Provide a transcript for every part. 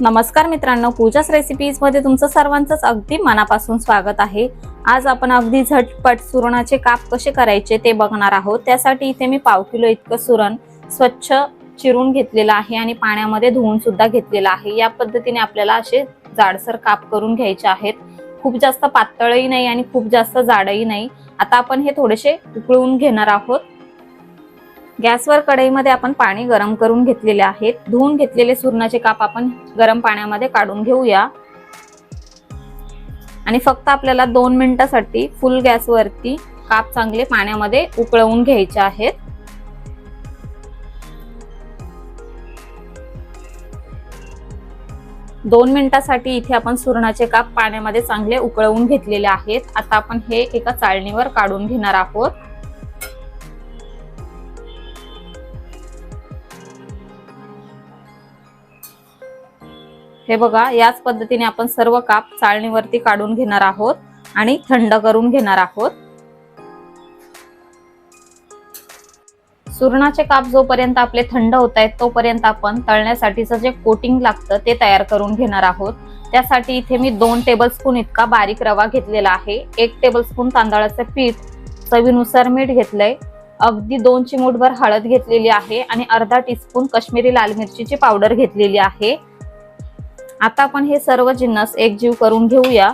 नमस्कार मित्रांनो पूजाच रेसिपीजमध्ये तुमचं सर्वांचंच अगदी मनापासून स्वागत आहे. आज आपण अगदी झटपट सुरणाचे काप कसे करायचे ते बघणार आहोत. त्यासाठी इथे मी पाव किलो इतकं सुरण स्वच्छ चिरून घेतलेलं आहे आणि पाण्यामध्ये धुवून सुद्धा घेतलेलं आहे. या पद्धतीने आपल्याला असे जाडसर काप करून घ्यायचे आहेत. खूप जास्त पातळही नाही आणि खूप जास्त जाडही नाही. आता आपण हे थोडेसे उकळून घेणार आहोत. गॅसवर कढईमध्ये आपण पाणी गरम करून घेतलेले आहेत. धुवून घेतलेले सुरणाचे काप आपण गरम पाण्यामध्ये काढून घेऊया. आणि फक्त आपल्याला दोन मिनिटासाठी फुल गॅसवरती काप चांगले पाण्यामध्ये उकळवून घ्यायचे आहेत. दोन मिनिटासाठी इथे आपण सुरणाचे काप पाण्यामध्ये चांगले उकळवून घेतलेले आहेत. आता आपण हे एका चाळणीवर काढून घेणार आहोत. हे बघा याच पद्धतीने आपण सर्व काप चाळणीवरती काढून घेणार आहोत आणि थंड करून घेणार आहोत. सुरणाचे काप जोपर्यंत आपले थंड होत आहेत तोपर्यंत आपण तळण्यासाठीचं जे कोटिंग लागतं ते तयार करून घेणार आहोत. त्यासाठी इथे मी दोन टेबलस्पून इतका बारीक रवा घेतलेला आहे. एक टेबलस्पून तांदळाचं पीठ चवीनुसार मीठ घेतलंय. अगदी दोन चिमूटभर हळद घेतलेली आहे आणि अर्धा टीस्पून कश्मीरी लाल मिरचीची पावडर घेतलेली आहे. आता आपण हे सर्व जिन्नस एकजीव करून घेऊया.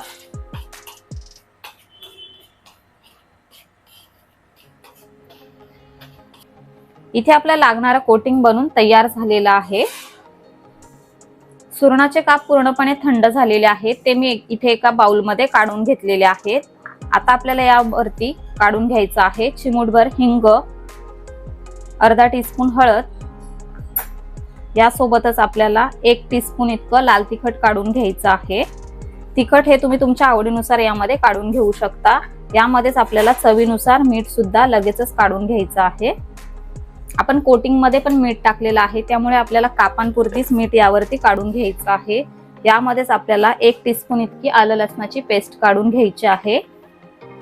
इथे आपल्याला लागणारा कोटिंग बनून तयार झालेला आहे. सुरणाचे काप पूर्णपणे थंड झालेले आहेत. ते मी इथे एका बाउलमध्ये काढून घेतलेले आहेत. आता आपल्याला यावरती काढून घ्यायचं आहे. चिमूटभर हिंग अर्धा टीस्पून हळद यासोबतच आपल्याला एक टीस्पून इतकं लाल तिखट काढून घ्यायचं आहे. तिखट हे तुम्ही तुमच्या आवडीनुसार यामध्ये काढून घेऊ शकता. यामध्येच आपल्याला चवीनुसार मीठ सुद्धा लगेचच काढून घ्यायचं आहे. आपण कोटिंगमध्ये पण मीठ टाकलेलं आहे. त्यामुळे आपल्याला कापांपुरतीच मीठ यावरती काढून घ्यायचं आहे. यामध्येच आपल्याला एक टीस्पून इतकी आलं लसणाची पेस्ट काढून घ्यायची आहे.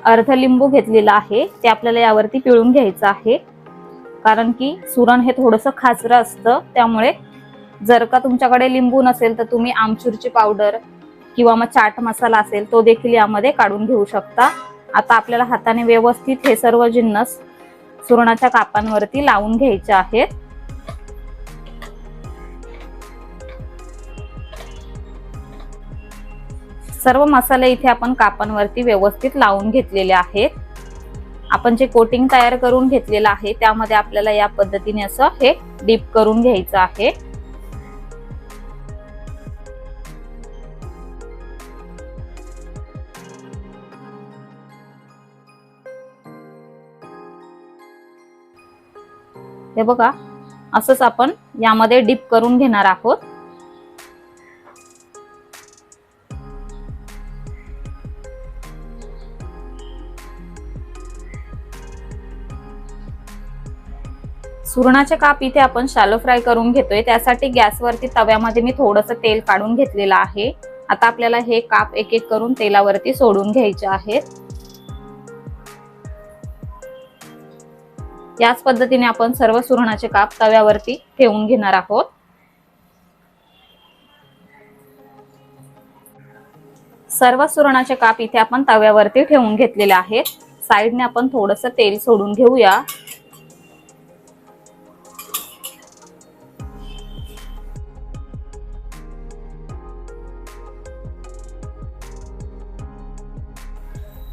अर्ध लिंबू घेतलेला आहे. ते आपल्याला यावरती पिळून घ्यायचं आहे. कारण की सुरण हे थोडंसं खाजरं असतं. त्यामुळे जर का तुमच्याकडे लिंबू नसेल तर तुम्ही आमचूरची पावडर किंवा मग चाट मसाला असेल तो देखील यामध्ये काढून घेऊ शकता. आता आपल्याला हाताने व्यवस्थित हे सर्व जिन्नस सुरणाच्या कापांवरती लावून घ्यायचे आहेत. सर्व मसाले इथे आपण कापांवरती व्यवस्थित लावून घेतलेले आहेत. आपण जे कोटिंग तयार करून घेतलेलं आहे त्यामध्ये आपल्याला या पद्धतीने असं हे डीप करून घ्यायचं आहे. हे बघा असंच आपण यामध्ये डीप करून घेणार आहोत. सुरणाचे काप इथे आपण शालो फ्राय करून घेतोय. त्यासाठी गॅसवरती तव्यामध्ये मी थोडंसं तेल काढून घेतलेलं आहे. आता आपल्याला हे काप एक एक करून तेलावरती सोडून घ्यायचे आहेत. याच पद्धतीने आपण सर्व सुरणाचे काप तव्यावरती ठेवून घेणार आहोत. सर्व सुरणाचे काप इथे आपण तव्यावरती ठेवून घेतलेले आहेत. साईडने आपण थोडस तेल सोडून घेऊया.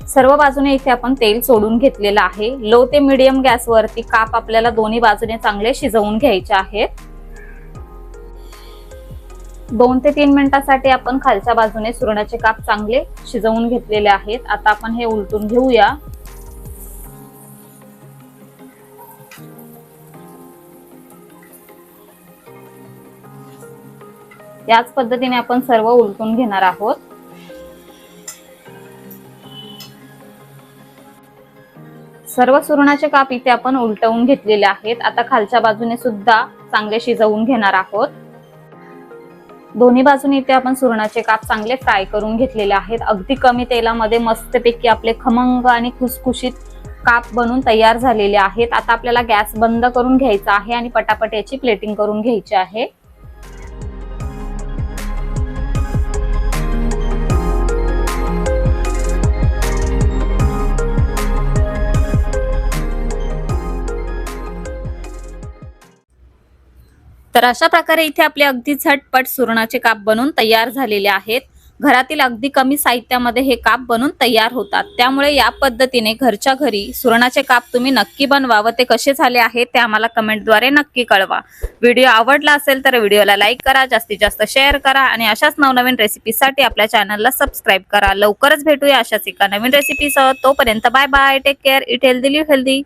सर्व बाजूने इथे आपण तेल सोडून घेतलेलं आहे. लो ते मिडियम गॅसवरती काप आपल्याला दोन्ही बाजूने चांगले शिजवून घ्यायचे आहेत. दोन ते तीन मिनिटासाठी आपण खालच्या बाजूने सुरणाचे काप चांगले शिजवून घेतलेले आहेत. आता आपण हे उलटून घेऊया. याच पद्धतीने आपण सर्व उलटून घेणार आहोत. सर्व सुरणाचे काप इथे आपण उलटवून घेतलेले आहेत. आता खालच्या बाजूने सुद्धा चांगले शिजवून घेणार आहोत. दोन्ही बाजूने इथे आपण सुरणाचे काप चांगले फ्राय करून घेतलेले आहेत. अगदी कमी तेलामध्ये मस्तपैकी आपले खमंग आणि खुसखुशीत काप बनून तयार झालेले आहेत. आता आपल्याला गॅस बंद करून घ्यायचा आहे आणि पटापट याची प्लेटिंग करून घ्यायची आहे. तर अशा प्रकारे इथे आपले अगदी झटपट सुरणाचे काप बनून तयार झालेले आहेत. घरातील अगदी कमी साहित्यामध्ये हे काप बनून तयार होतात. त्यामुळे या पद्धतीने घरच्या घरी सुरणाचे काप तुम्ही नक्की बनवा व ते कसे झाले आहेत ते आम्हाला कमेंटद्वारे नक्की कळवा. व्हिडिओ आवडला असेल तर व्हिडिओला लाईक करा जास्तीत जास्त शेअर करा आणि अशाच नवनवीन रेसिपीसाठी आपल्या चॅनलला सबस्क्राईब करा. लवकरच भेटूया अशाच एका नवीन रेसिपीसह. तोपर्यंत bye bye take care eat healthy live healthy.